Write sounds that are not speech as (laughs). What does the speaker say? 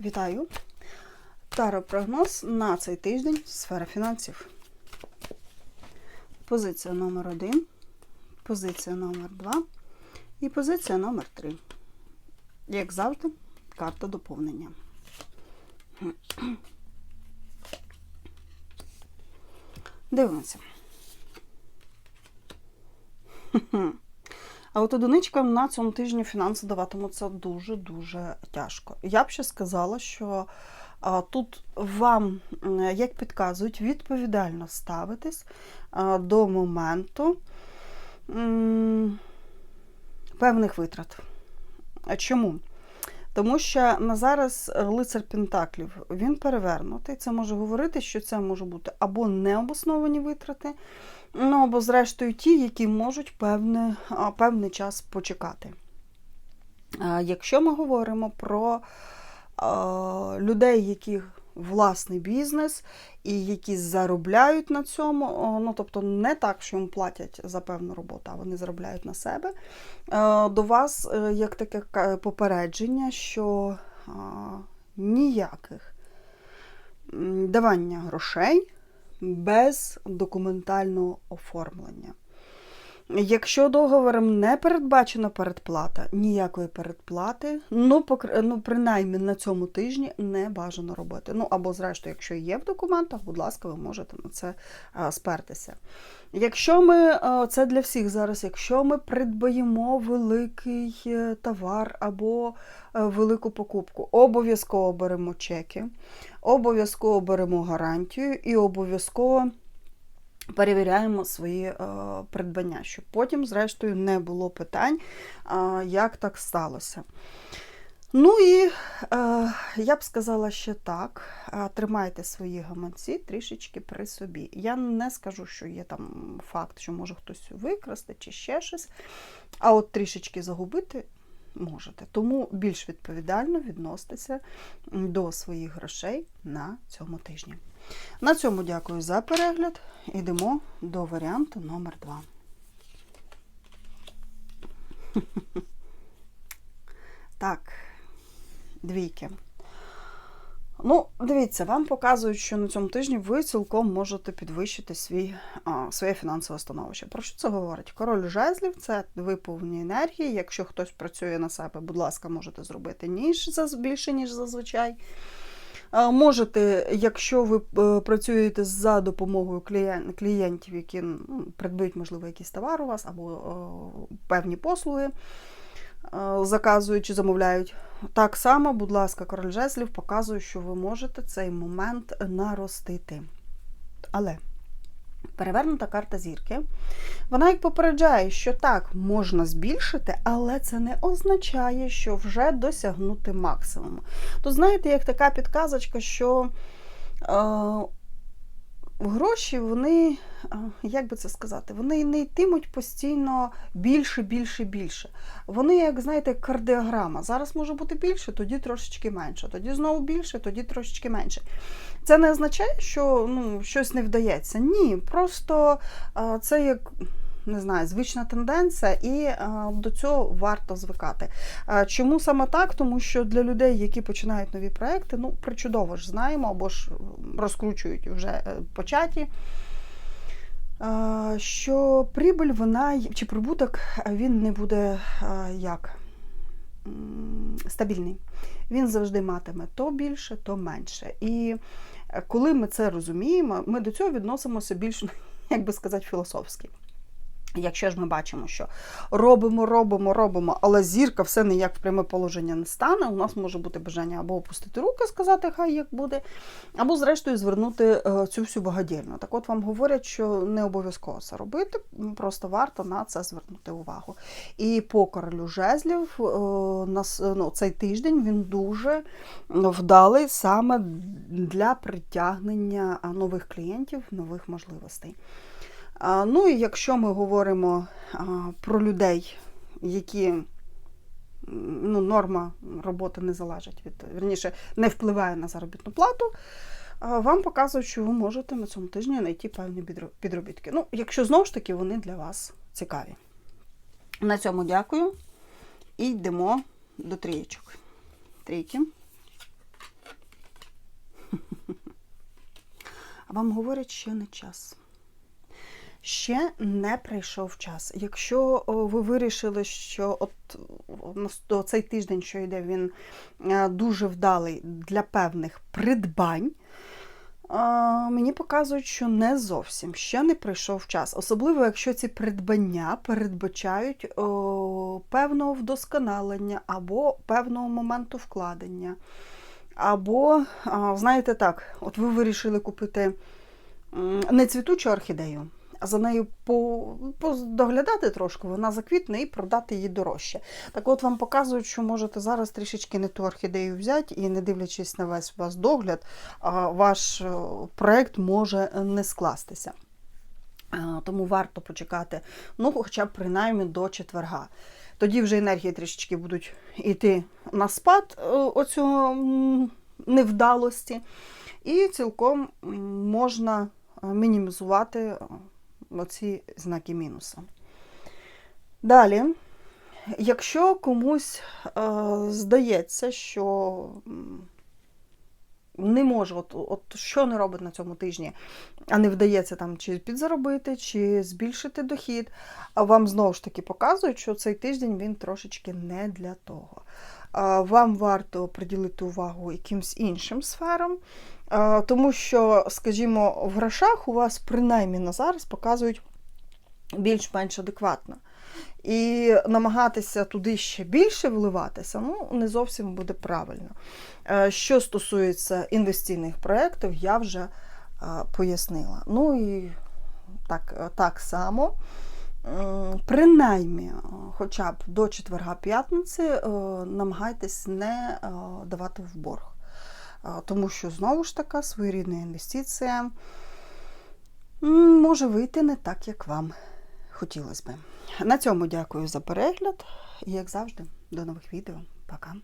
Вітаю! Таро-прогноз на цей тиждень сфера фінансів. Позиція номер 1 позиція номер 2 і позиція номер 3 Як завжди, карта доповнення. Дивимося. А от одиничкам на цьому тижні фінанси даватимуться дуже-дуже тяжко. Я б ще сказала, що тут вам, як підказують, відповідально ставитись до моменту певних витрат. Чому? Тому що на зараз лицар Пентаклів він перевернутий. Це може говорити, що це може бути або необосновані витрати, ну або, зрештою, ті, які можуть певне, певний час почекати. Якщо ми говоримо про людей, яких власний бізнес і які заробляють на цьому, ну тобто не так, що їм платять за певну роботу, а вони заробляють на себе. е, До вас е, як таке попередження, що ніяких давання грошей без документального оформлення. Якщо договором не передбачена передплата, ніякої передплати, ну, покр- ну принаймні на цьому тижні не бажано робити. Ну або, зрештою, якщо є в документах, будь ласка, ви можете на це а, спертися. Якщо ми, а, це для всіх зараз, якщо ми придбаємо великий е, товар або е, велику покупку, обов'язково беремо чеки, обов'язково беремо гарантію і обов'язково перевіряємо свої е, придбання, щоб потім, зрештою, не було питань, е, як так сталося. Ну і е, я б сказала ще так: е, тримайте свої гаманці трішечки при собі. Я не скажу, що є там факт, що може хтось викрасти чи ще щось, а от трішечки загубити можете. Тому більш відповідально відноситеся до своїх грошей на цьому тижні. На цьому дякую за перегляд. Йдемо до варіанту номер 2. (laughs) Так, двійки. Ну, дивіться, вам показують, що на цьому тижні ви цілком можете підвищити свій, а, своє фінансове становище. Про що це говорить? Король жезлів це ви повні енергії. Якщо хтось працює на себе, будь ласка, можете зробити ніж заз- більше, ніж зазвичай. Можете, якщо ви е, працюєте за допомогою клієн- клієнтів, які придбають, можливо, якийсь товар у вас або е, певні послуги, е, заказують чи замовляють. Так само, будь ласка, король жезлів показує, що ви можете цей момент наростити. Але перевернута карта зірки, вона як попереджає, що так, можна збільшити, але це не означає, що вже досягнути максимуму. То знаєте, як така підказочка, що е, гроші, вони, як би це сказати, вони не йтимуть постійно більше, більше, більше. Вони, як знаєте, кардіограма. Зараз може бути більше, тоді трошечки менше, тоді знову більше, тоді трошечки менше. Це не означає, що ну, щось не вдається. Ні, просто це як. Не знаю, звична тенденція, і е, до цього варто звикати. Е, чому саме так? Тому що для людей, які починають нові проекти, ну причудово ж знаємо, або ж розкручують вже е, початі. Що прибуль, вона чи прибуток він не буде як стабільний. Він завжди матиме то більше, то менше. І коли ми це розуміємо, ми до цього відносимося більш, (laughs) як би сказати, філософськи. Якщо ж ми бачимо, що робимо, робимо, робимо, але зірка все ніяк в пряме положення не стане, у нас може бути бажання або опустити руки, сказати, хай як буде, або, зрештою, звернути е, цю всю багадільну. Так от вам говорять, що не обов'язково це робити, просто варто на це звернути увагу. І по королю жезлів е, ну, цей тиждень він дуже вдалий саме для притягнення нових клієнтів, нових можливостей. Ну і якщо ми говоримо про людей, які ну, норма роботи не залежить від, верніше, не впливає на заробітну плату, вам показують, що ви можете на цьому тижні знайти певні підробітки. Ну, якщо знову ж таки вони для вас цікаві. На цьому дякую. І йдемо до трієчок. Трійки. (laughs) А вам говорять, що не час. Ще не прийшов час. Якщо ви вирішили, що от цей тиждень, що йде, він е, дуже вдалий для певних придбань, мені показують, що не зовсім ще не прийшов час. Особливо, якщо ці придбання передбачають о, певного вдосконалення або певного моменту вкладення. Або, а, знаєте так, от ви вирішили купити не цвітучу орхідею, за нею доглядати трошки, вона заквітне і продати її дорожче. Так от вам показують, що можете зараз трішечки не ту орхідею взяти, і не дивлячись на весь ваш догляд, ваш е, проект може не скластися. Тому варто почекати, ну, хоча б принаймні до четверга. Тоді вже енергії трішечки будуть йти на спад е, оцього невдалості, і цілком можна е, мінімізувати оці знаки мінуса. Далі, якщо комусь е, здається, що не може, от, от що не робить на цьому тижні, а не вдається там чи підзаробити, чи збільшити дохід, а вам знову ж таки показують, що цей тиждень він трошечки не для того. Вам варто приділити увагу якимсь іншим сферам, тому що, скажімо, в грошах у вас принаймні на зараз показують більш-менш адекватно. І намагатися туди ще більше вливатися, ну, не зовсім буде правильно. Що стосується інвестиційних проєктів, я вже пояснила. Ну і так, так само, принаймні, е, хоча б до четверга-п'ятниці е, намагайтесь не е, давати в борг. Е, Тому що, знову ж таки, своєрідна інвестиція може вийти не так, як вам хотілося би. На цьому дякую за перегляд і, як завжди, до нових відео. Пока.